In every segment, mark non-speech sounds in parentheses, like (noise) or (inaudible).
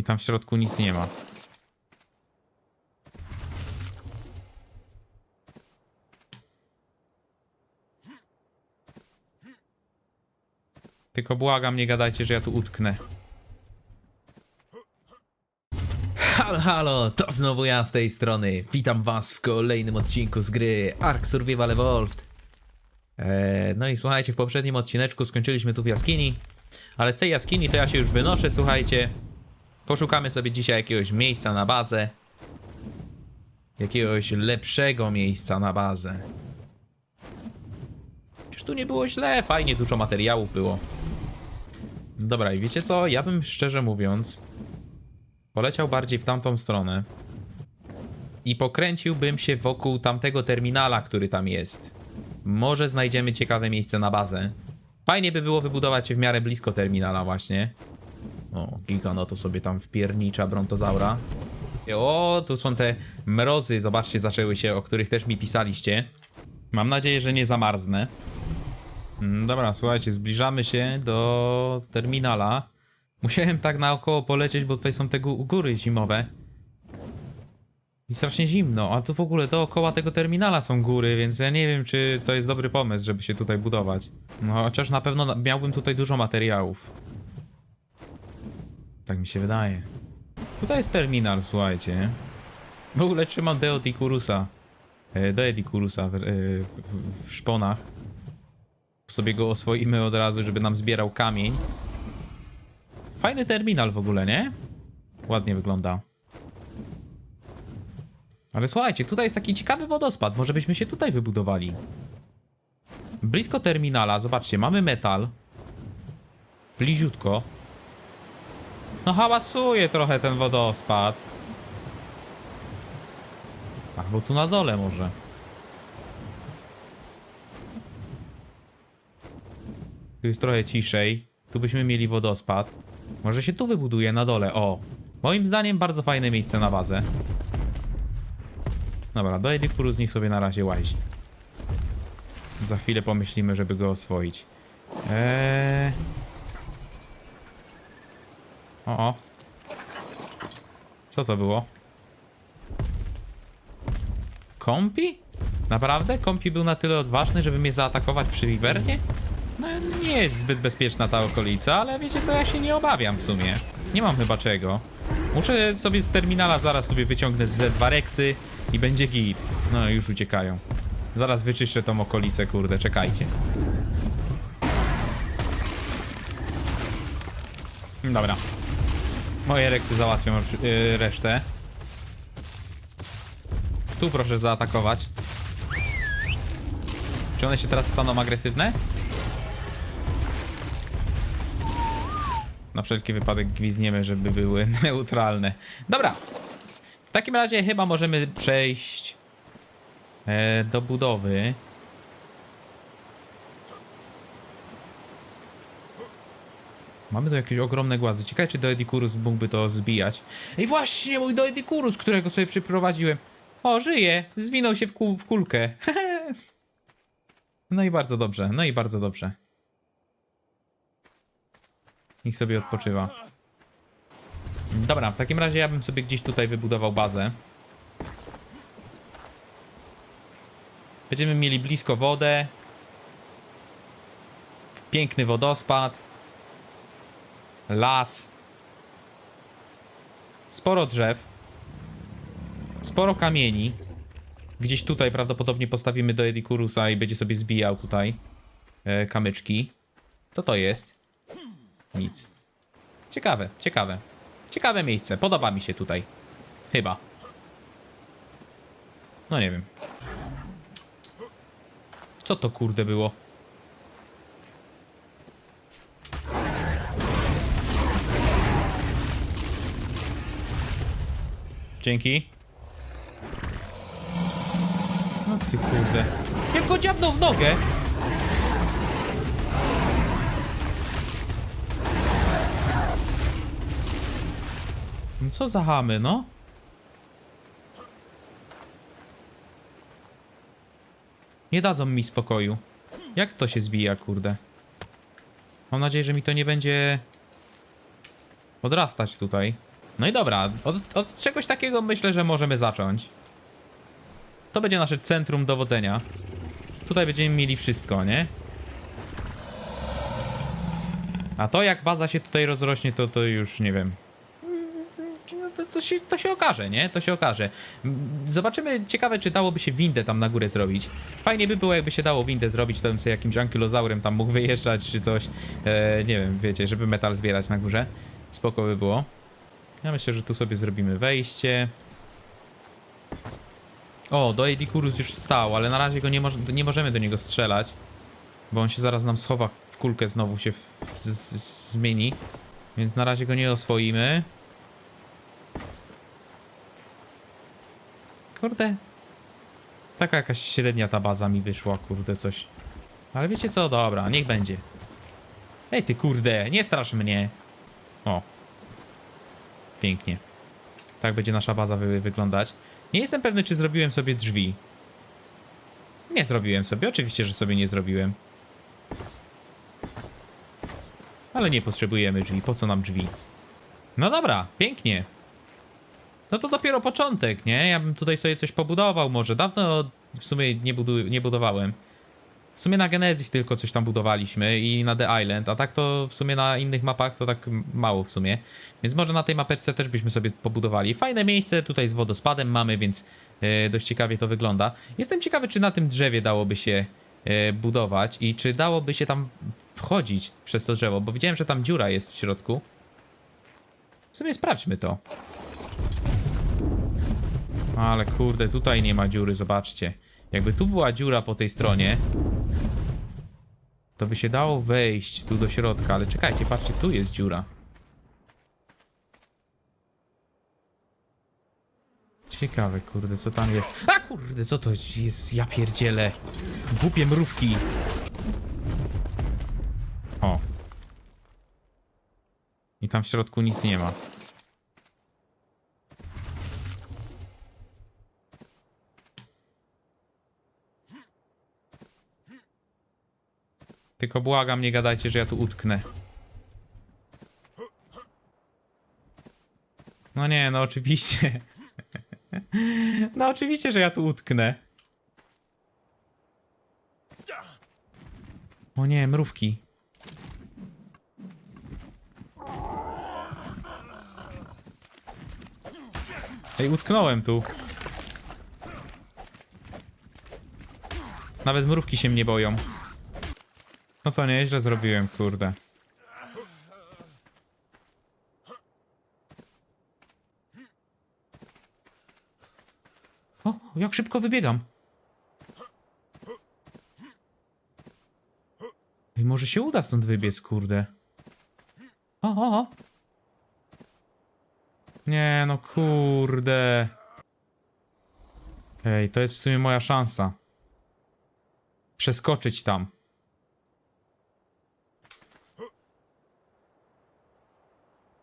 I tam w środku nic nie ma. Tylko błagam, nie gadajcie, że ja tu utknę. Halo, halo, to znowu ja z tej strony. Witam was w kolejnym odcinku z gry Ark Survival Evolved. Eee, no i słuchajcie, w poprzednim odcineczku skończyliśmy tu w jaskini, ale z tej jaskini to ja się już wynoszę, słuchajcie. Poszukamy sobie dzisiaj jakiegoś miejsca na bazę. Jakiegoś lepszego miejsca na bazę. Czyż tu nie było źle? Fajnie, dużo materiałów było. Dobra, i wiecie co? Ja bym szczerze mówiąc poleciał bardziej w tamtą stronę i pokręciłbym się wokół tamtego terminala, który tam jest. Może znajdziemy ciekawe miejsce na bazę. Fajnie by było wybudować się w miarę blisko terminala właśnie. O, Giga, no to sobie tam wpiernicza brontozaura. O, tu są te mrozy, zobaczcie, zaczęły się, o których też mi pisaliście. Mam nadzieję, że nie zamarznę. Mm, Dobra, słuchajcie, zbliżamy się do terminala. Musiałem tak naokoło polecieć, bo tutaj są te gó- góry zimowe. I strasznie zimno, a tu w ogóle dookoła tego terminala są góry, więc ja nie wiem, czy to jest dobry pomysł, żeby się tutaj budować. No, chociaż na pewno miałbym tutaj dużo materiałów. Tak mi się wydaje. Tutaj jest terminal, słuchajcie. W ogóle trzymam Deodikurusa. E, Deodikurusa w, e, w, w szponach. Sobie go oswoimy od razu, żeby nam zbierał kamień. Fajny terminal w ogóle, nie? Ładnie wygląda. Ale słuchajcie, tutaj jest taki ciekawy wodospad. Może byśmy się tutaj wybudowali. Blisko terminala, zobaczcie, mamy metal. Bliziutko. No hałasuje trochę ten wodospad. Albo tu na dole może. Tu jest trochę ciszej. Tu byśmy mieli wodospad. Może się tu wybuduje na dole. O! Moim zdaniem bardzo fajne miejsce na bazę. Dobra, do Edikurus niech sobie na razie łazi. Za chwilę pomyślimy, żeby go oswoić. Eee... O, o. Co to było? Kompi? Naprawdę? Kompi był na tyle odważny, żeby mnie zaatakować przy Wiwernie? No nie jest zbyt bezpieczna ta okolica, ale wiecie co, ja się nie obawiam w sumie. Nie mam chyba czego. Muszę sobie z terminala zaraz sobie wyciągnę z Z2 Rexy i będzie git. No już uciekają. Zaraz wyczyszczę tą okolicę, kurde, czekajcie. Dobra. Moje Rexy załatwią yy, resztę. Tu proszę zaatakować. Czy one się teraz staną agresywne? Na wszelki wypadek gwizdniemy, żeby były (laughs) neutralne. Dobra. W takim razie chyba możemy przejść e, do budowy. Mamy tu jakieś ogromne głazy. Ciekawe, czy Doedikurus mógłby to zbijać. I właśnie mój Doedikurus, którego sobie przyprowadziłem. O, żyje! Zwinął się w, kół, w kulkę. (laughs) no i bardzo dobrze, no i bardzo dobrze. Niech sobie odpoczywa. Dobra, w takim razie ja bym sobie gdzieś tutaj wybudował bazę. Będziemy mieli blisko wodę. Piękny wodospad. Las. Sporo drzew. Sporo kamieni. Gdzieś tutaj prawdopodobnie postawimy do Edikurusa i będzie sobie zbijał tutaj e, kamyczki. Co to jest? Nic. Ciekawe, ciekawe. Ciekawe miejsce. Podoba mi się tutaj. Chyba. No nie wiem. Co to kurde było? Dzięki. No ty kurde. Jak go dziabnął w nogę? No co za chamy, no? Nie dadzą mi spokoju. Jak to się zbija, kurde? Mam nadzieję, że mi to nie będzie odrastać tutaj. No i dobra, od, od czegoś takiego myślę, że możemy zacząć. To będzie nasze centrum dowodzenia. Tutaj będziemy mieli wszystko, nie? A to jak baza się tutaj rozrośnie, to, to już nie wiem. No To, to, się, to się okaże, nie? To się okaże. Mm, Zobaczymy, ciekawe czy dałoby się windę tam na górę zrobić. Fajnie by było, jakby się dało windę zrobić, to bym sobie jakimś ankylozaurem tam mógł wyjeżdżać czy coś. E, nie wiem, wiecie, żeby metal zbierać na górze. Spoko by było. Ja myślę, że tu sobie zrobimy wejście. O, do Edikurus już wstał, ale na razie go nie, moż nie możemy do niego strzelać. Bo on się zaraz nam schowa w kulkę, znowu się zmieni. Więc na razie go nie oswoimy. Kurde. Taka jakaś średnia ta baza mi wyszła, kurde, coś. Ale wiecie co? Dobra, niech będzie. Ej, ty kurde, nie strasz mnie. O. Pięknie. Tak będzie nasza baza wy wyglądać. Nie jestem pewny, czy zrobiłem sobie drzwi. Nie zrobiłem sobie, oczywiście, że sobie nie zrobiłem. Ale nie potrzebujemy drzwi, po co nam drzwi? No dobra, pięknie. No to dopiero początek, nie? Ja bym tutaj sobie coś pobudował może. Dawno w sumie nie, budu nie budowałem. W sumie na Genesis tylko coś tam budowaliśmy i na The Island, a tak to w sumie na innych mapach to tak mało w sumie. Więc może na tej mapeczce też byśmy sobie pobudowali. Fajne miejsce tutaj z wodospadem mamy, więc e, dość ciekawie to wygląda. Jestem ciekawy, czy na tym drzewie dałoby się e, budować i czy dałoby się tam wchodzić przez to drzewo, bo widziałem, że tam dziura jest w środku. W sumie sprawdźmy to. Ale kurde, tutaj nie ma dziury, zobaczcie. Jakby tu była dziura po tej stronie, to by się dało wejść tu do środka, ale czekajcie, patrzcie, tu jest dziura. Ciekawe, kurde, co tam jest. A kurde, co to jest? Ja pierdzielę. Głupie mrówki. O. I tam w środku nic nie ma. Tylko błagam, nie gadajcie, że ja tu utknę. No nie, no oczywiście. (laughs) No oczywiście, że ja tu utknę. O nie, mrówki. Ej, utknąłem tu. Nawet mrówki się mnie boją. No to nieźle zrobiłem, kurde. O, jak szybko wybiegam. I może się uda stąd wybiec, kurde. O, o, o. Nie, no kurde. Ej, to jest w sumie moja szansa. Przeskoczyć tam.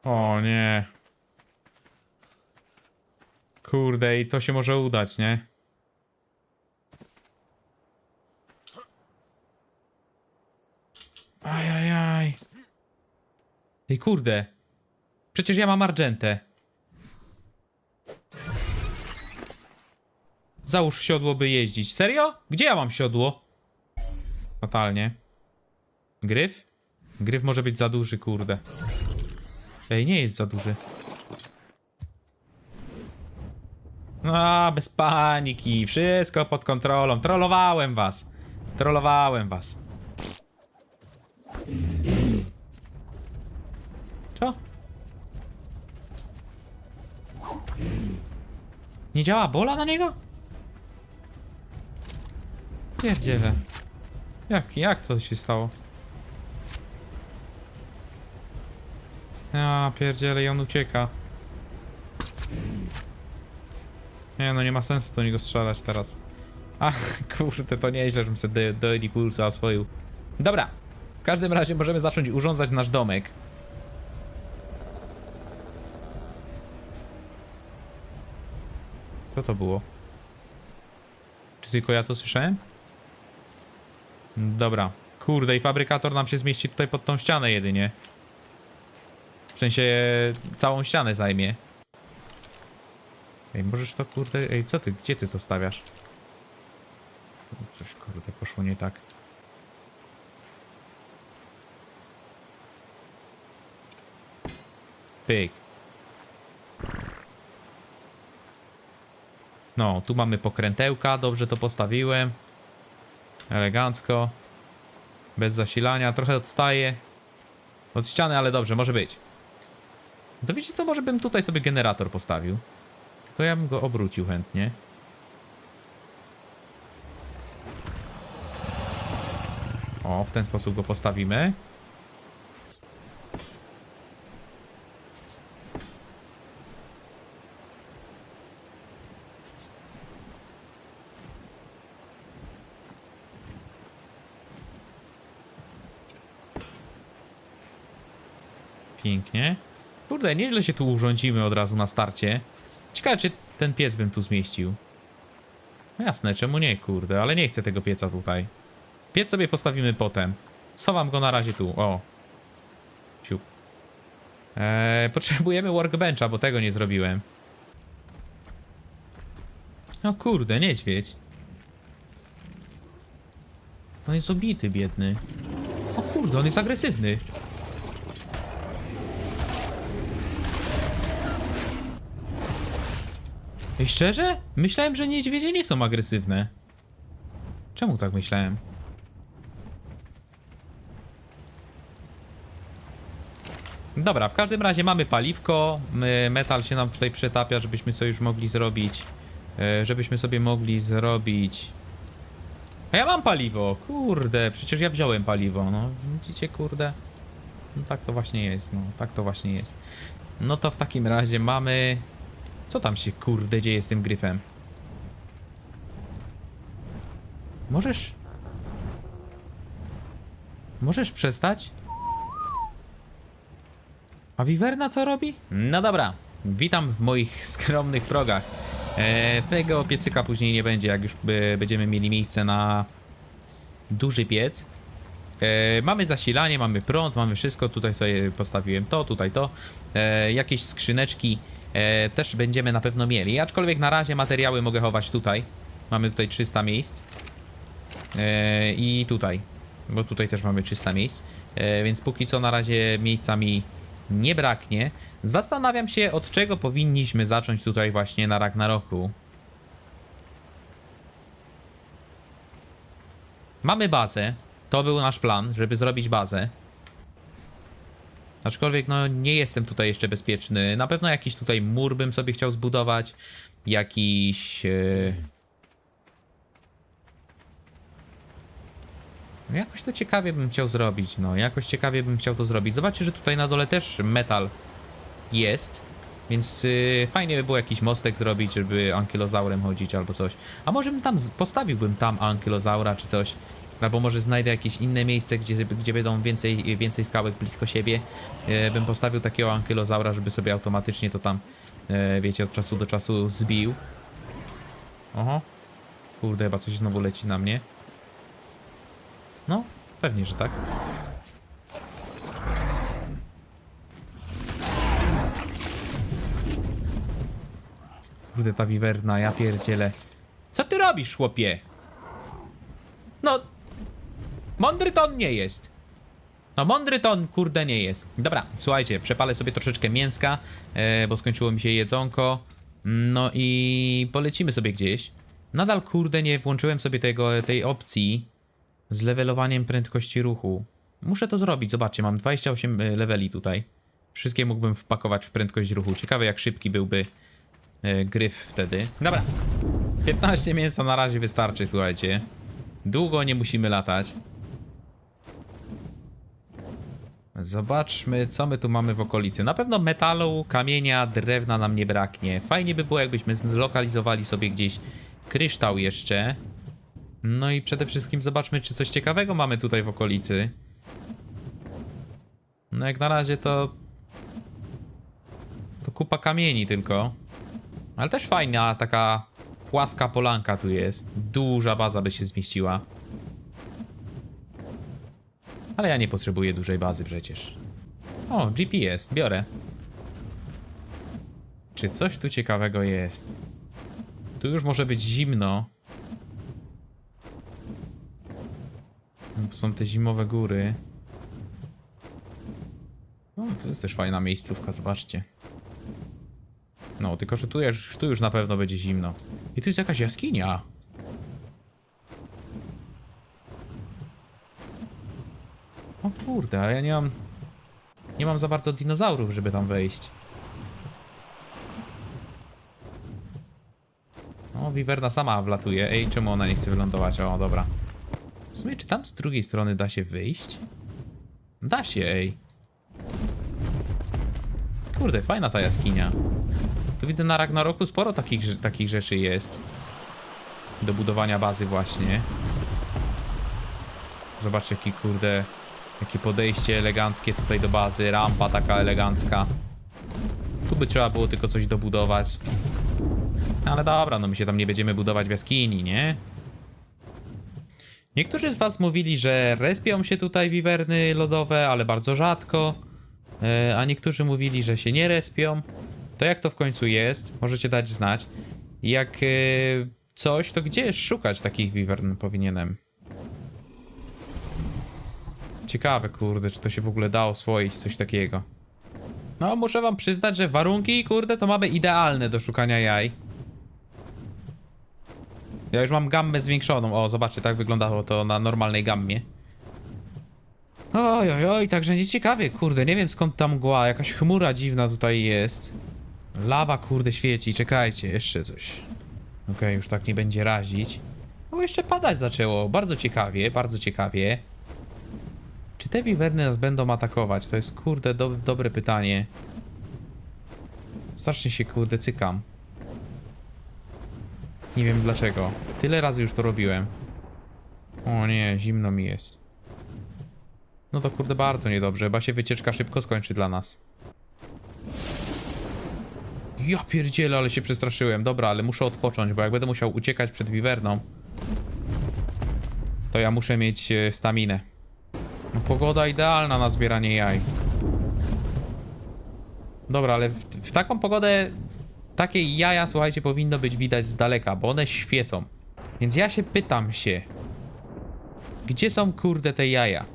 O nie. Kurde, i to się może udać, nie? Ajajaj. Ej, kurde. Przecież ja mam argentę. Załóż siodło, by jeździć. Serio? Gdzie ja mam siodło? Fatalnie. Gryf? Gryf może być za duży, kurde. Ej, nie jest za duży. A, bez paniki. Wszystko pod kontrolą. Trollowałem was. Trollowałem was. Co? Nie działa bola na niego? Pierdziele. Jak, jak to się stało? Ja pierdziele i on ucieka. Nie no, nie ma sensu do niego strzelać teraz. Ach, (laughs) kurde, to nieźle, żebym sobie do, Edikursa oswoił. Dobra, w każdym razie możemy zacząć urządzać nasz domek. Co to było? Czy tylko ja to słyszałem? Dobra. Kurde, i fabrykator nam się zmieści tutaj pod tą ścianę jedynie. W sensie całą ścianę zajmie. Ej, możesz to kurde... Ej, co ty, gdzie ty to stawiasz? Coś kurde poszło nie tak. Pyk. No, tu mamy pokrętełka, dobrze to postawiłem. Elegancko. Bez zasilania, trochę odstaje. Od ściany, ale dobrze, może być. To wiecie co, może bym tutaj sobie generator postawił. Tylko ja bym go obrócił chętnie. O, w ten sposób go postawimy. Pięknie. Kurde, nieźle się tu urządzimy od razu na starcie. Ciekawe, czy ten piec bym tu zmieścił. No jasne, czemu nie, kurde, ale nie chcę tego pieca tutaj. Piec sobie postawimy potem. Schowam go na razie tu, o. Siup. Eee, potrzebujemy workbencha, bo tego nie zrobiłem. O kurde, niedźwiedź. On jest obity, biedny. O kurde, on jest agresywny. Ej, szczerze? Myślałem, że niedźwiedzie nie są agresywne. Czemu tak myślałem? Dobra, w każdym razie mamy paliwko. Metal się nam tutaj przetapia, żebyśmy sobie już mogli zrobić. e, Żebyśmy sobie mogli zrobić. A ja mam paliwo! Kurde, przecież ja wziąłem paliwo. No, widzicie, kurde. No tak to właśnie jest, no, tak to właśnie jest. No to w takim razie mamy. Co tam się kurde dzieje z tym gryfem? Możesz. Możesz przestać? A Wiwerna co robi? No dobra, witam w moich (laughs) skromnych progach. E, tego piecyka później nie będzie, jak już by, będziemy mieli miejsce na duży piec. E, mamy zasilanie, mamy prąd, mamy wszystko. Tutaj sobie postawiłem to, tutaj to. E, jakieś skrzyneczki e, też będziemy na pewno mieli. Aczkolwiek na razie materiały mogę chować tutaj. Mamy tutaj 300 miejsc. E, I tutaj. Bo tutaj też mamy 300 miejsc. E, więc póki co na razie miejsca mi nie braknie. Zastanawiam się, od czego powinniśmy zacząć tutaj właśnie na Ragnaroku. Mamy bazę. To był nasz plan, żeby zrobić bazę. Aczkolwiek no nie jestem tutaj jeszcze bezpieczny. Na pewno jakiś tutaj mur bym sobie chciał zbudować. Jakiś... No Jakoś to ciekawie bym chciał zrobić, no. Jakoś ciekawie bym chciał to zrobić. Zobaczcie, że tutaj na dole też metal jest. Więc y, fajnie by było jakiś mostek zrobić, żeby ankylozaurem chodzić albo coś. A może bym tam, postawiłbym tam ankylozaura czy coś. Albo może znajdę jakieś inne miejsce, gdzie, gdzie będą więcej, więcej skałek blisko siebie. E, bym postawił takiego ankylozaura, żeby sobie automatycznie to tam, e, wiecie, od czasu do czasu zbił. Oho. Kurde, chyba coś znowu leci na mnie. No, pewnie, że tak. Kurde, ta wiwerna, ja pierdzielę. Co ty robisz, chłopie? No, mądry to on nie jest. No, mądry to on, kurde, nie jest. Dobra, słuchajcie, przepalę sobie troszeczkę mięska, e, bo skończyło mi się jedzonko. No i polecimy sobie gdzieś. Nadal, kurde, nie włączyłem sobie tego, tej opcji z levelowaniem prędkości ruchu. Muszę to zrobić, zobaczcie, mam 28 leveli tutaj. Wszystkie mógłbym wpakować w prędkość ruchu. Ciekawe jak szybki byłby e, gryf wtedy. Dobra, 15 mięsa na razie wystarczy, słuchajcie. Długo nie musimy latać. Zobaczmy, co my tu mamy w okolicy. Na pewno metalu, kamienia, drewna nam nie braknie. Fajnie by było, jakbyśmy zlokalizowali sobie gdzieś kryształ jeszcze. No i przede wszystkim zobaczmy, czy coś ciekawego mamy tutaj w okolicy. No jak na razie to... To kupa kamieni tylko. Ale też fajna taka płaska polanka tu jest. Duża baza by się zmieściła. Ale ja nie potrzebuję dużej bazy przecież. O, GPS, biorę. Czy coś tu ciekawego jest? Tu już może być zimno. No, Są te zimowe góry. No, to jest też fajna miejscówka, zobaczcie. No, tylko że tu już, tu już na pewno będzie zimno. I tu jest jakaś jaskinia. O kurde, ale ja nie mam... Nie mam za bardzo dinozaurów, żeby tam wejść. O, Wiwerna sama wlatuje. Ej, czemu ona nie chce wylądować? O, dobra. W sumie, czy tam z drugiej strony da się wyjść? Da się, ej. Kurde, fajna ta jaskinia. Tu widzę na Ragnaroku sporo takich, takich rzeczy jest. Do budowania bazy właśnie. Zobaczcie, jaki kurde... Jakie podejście eleganckie tutaj do bazy. Rampa taka elegancka. Tu by trzeba było tylko coś dobudować. Ale dobra, no my się tam nie będziemy budować w jaskini, nie? Niektórzy z was mówili, że respią się tutaj wiwerny lodowe, ale bardzo rzadko. E, A niektórzy mówili, że się nie respią. To jak to w końcu jest? Możecie dać znać. Jak e, coś, to gdzie szukać takich wiwern powinienem? Ciekawe, kurde, czy to się w ogóle da oswoić, coś takiego. No, muszę wam przyznać, że warunki, kurde, to mamy idealne do szukania jaj. Ja już mam gammę zwiększoną. O, zobaczcie, tak wyglądało to na normalnej gammie. Oj, oj, oj, także nieciekawie, kurde, nie wiem skąd ta mgła, jakaś chmura dziwna tutaj jest. Lawa, kurde, świeci, czekajcie, jeszcze coś. Okej, już tak nie będzie razić. No, jeszcze padać zaczęło, bardzo ciekawie, bardzo ciekawie. Czy te wiwerny nas będą atakować? To jest, kurde, do, dobre pytanie. Strasznie się, kurde, cykam. Nie wiem dlaczego. Tyle razy już to robiłem. O nie, zimno mi jest. No to kurde bardzo niedobrze, chyba się wycieczka szybko skończy dla nas. Ja pierdzielę, ale się przestraszyłem. Dobra, ale muszę odpocząć, bo jak będę musiał uciekać przed wiwerną, to ja muszę mieć e, staminę. Pogoda idealna na zbieranie jaj. Dobra, ale w, w taką pogodę takie jaja, słuchajcie, powinno być widać z daleka, bo one świecą. Więc ja się pytam się, gdzie są kurde te jaja?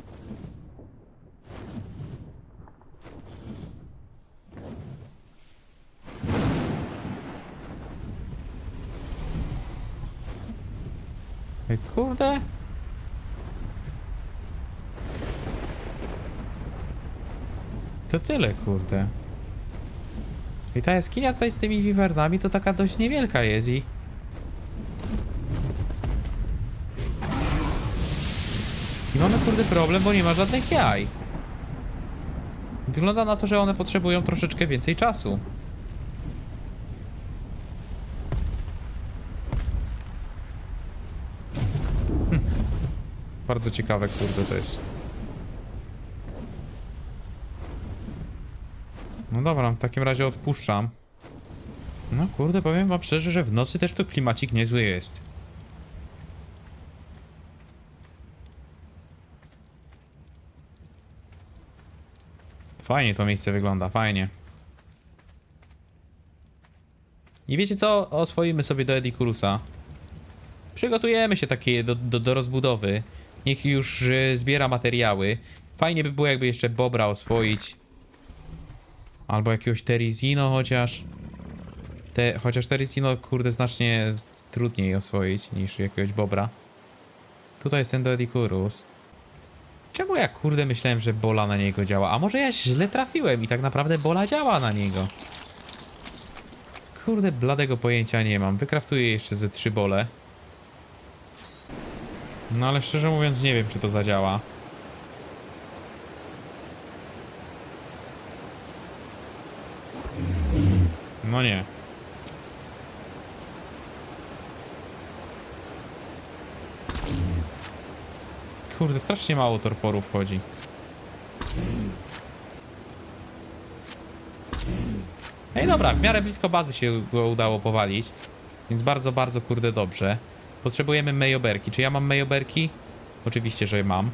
Kurde. To tyle, kurde. I ta jaskinia tutaj z tymi wiwernami to taka dość niewielka jest i... I mamy kurde problem, bo nie ma żadnych jaj. Wygląda na to, że one potrzebują troszeczkę więcej czasu. Hm. Bardzo ciekawe, kurde, to jest. No dobra, w takim razie odpuszczam. No kurde, powiem wam szczerze, że w nocy też tu klimacik niezły jest. Fajnie to miejsce wygląda, fajnie. I wiecie co? Oswoimy sobie do Edikurusa. Przygotujemy się takie do, do, do rozbudowy. Niech już e, zbiera materiały. Fajnie by było jakby jeszcze Bobra oswoić. Albo jakiegoś Terizino chociaż. Te, chociaż Terizino, kurde, znacznie trudniej oswoić niż jakiegoś Bobra. Tutaj jest ten Doedikurus. Czemu ja, kurde, myślałem, że Bola na niego działa? A może ja źle trafiłem i tak naprawdę Bola działa na niego? Kurde, bladego pojęcia nie mam. Wykraftuję jeszcze ze trzy bole. No ale szczerze mówiąc nie wiem, czy to zadziała. No nie. Kurde, strasznie mało torporów wchodzi. Ej, dobra, w miarę blisko bazy się go udało powalić. Więc bardzo, bardzo kurde dobrze. Potrzebujemy mejoberki. Czy ja mam mejoberki? Oczywiście, że mam.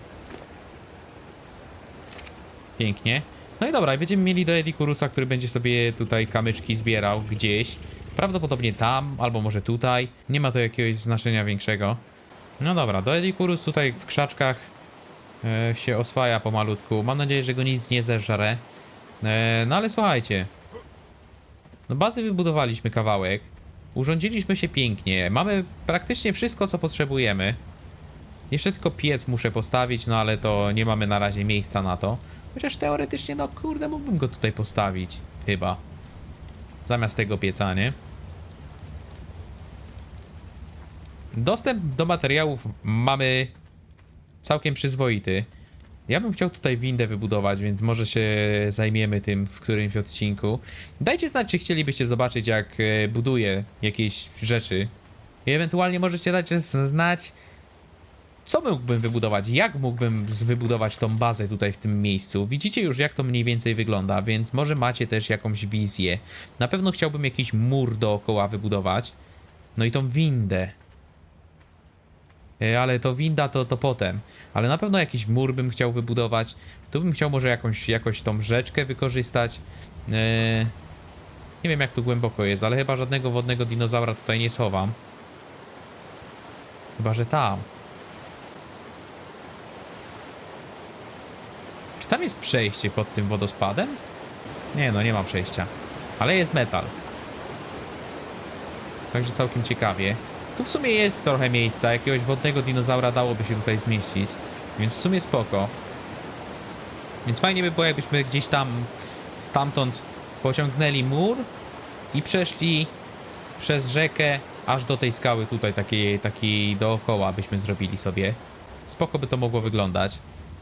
Pięknie. No i dobra, będziemy mieli do Edikurusa, który będzie sobie tutaj kamyczki zbierał gdzieś. Prawdopodobnie tam, albo może tutaj. Nie ma to jakiegoś znaczenia większego. No dobra, do Edikurus tutaj w krzaczkach e, się oswaja pomalutku. Mam nadzieję, że go nic nie zeżre. E, no ale słuchajcie. No bazy wybudowaliśmy kawałek. Urządziliśmy się pięknie. Mamy praktycznie wszystko, co potrzebujemy. Jeszcze tylko piec muszę postawić, no ale to nie mamy na razie miejsca na to. Chociaż teoretycznie, no kurde, mógłbym go tutaj postawić. Chyba. Zamiast tego pieca, nie? Dostęp do materiałów mamy całkiem przyzwoity. Ja bym chciał tutaj windę wybudować, więc może się zajmiemy tym w którymś odcinku. Dajcie znać, czy chcielibyście zobaczyć, jak e, buduję jakieś rzeczy. I ewentualnie możecie dać znać, co mógłbym wybudować, jak mógłbym wybudować tą bazę tutaj w tym miejscu. Widzicie już, jak to mniej więcej wygląda, więc może macie też jakąś wizję. Na pewno chciałbym jakiś mur dookoła wybudować. No i tą windę. E, Ale to winda to, to potem. Ale na pewno jakiś mur bym chciał wybudować. Tu bym chciał może jakąś, jakoś tą rzeczkę wykorzystać. E, Nie wiem jak tu głęboko jest, ale chyba żadnego wodnego dinozaura tutaj nie schowam. Chyba, że tam. Czy tam jest przejście pod tym wodospadem? Nie no, nie ma przejścia. Ale jest metal. Także całkiem ciekawie. Tu w sumie jest trochę miejsca, jakiegoś wodnego dinozaura dałoby się tutaj zmieścić, więc w sumie spoko. Więc fajnie by było, jakbyśmy gdzieś tam stamtąd pociągnęli mur i przeszli przez rzekę aż do tej skały tutaj, takiej, takiej dookoła byśmy zrobili sobie. Spoko by to mogło wyglądać.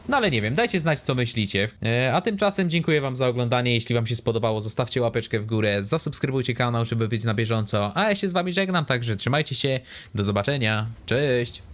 No ale nie wiem, dajcie znać co myślicie. E, a tymczasem dziękuję wam za oglądanie. Jeśli wam się spodobało, zostawcie łapeczkę w górę, zasubskrybujcie kanał, żeby być na bieżąco. A ja się z wami żegnam, także trzymajcie się. Do zobaczenia. Cześć!